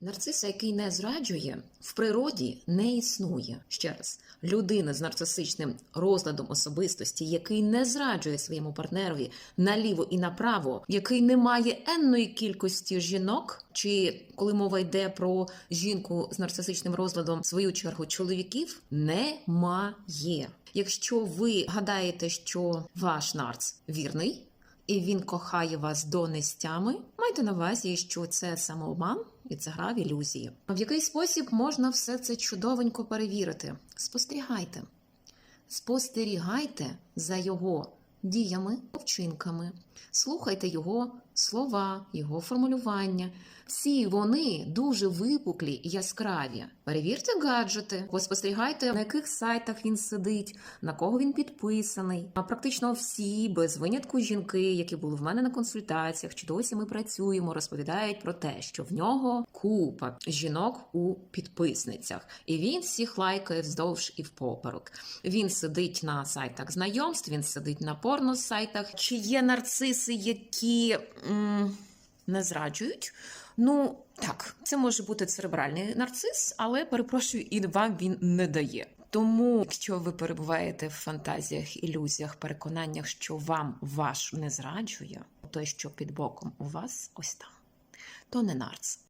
Нарциса, який не зраджує, в природі не існує. Ще раз, людина з нарцисичним розладом особистості, який не зраджує своєму партнерові наліво і направо, який не має енної кількості жінок, чи коли мова йде про жінку з нарцисичним розладом, в свою чергу чоловіків, немає. Якщо ви гадаєте, що ваш нарц вірний, і він кохає вас донестями, майте на увазі, що це самообман і це гра в ілюзії. В який спосіб можна все це чудовенько перевірити? Спостерігайте. Спостерігайте за його діями, вчинками, слухайте його слова, його формулювання. Всі вони дуже випуклі і яскраві. Перевірте гаджети, поспостерігайте, на яких сайтах він сидить, на кого він підписаний. А практично всі, без винятку жінки, які були в мене на консультаціях, чи досі ми працюємо, розповідають про те, що в нього купа жінок у підписницях, і він всіх лайкає вздовж і впоперек. Він сидить на сайтах знайомств, він сидить на порносайтах. Чи є нарциси, які м, не зраджують? Ну так, це може бути церебральний нарцис, але перепрошую, і вам він не дає. Тому, якщо ви перебуваєте в фантазіях, ілюзіях, переконаннях, що вам ваш не зраджує, той, що під боком у вас ось там, то не нарц.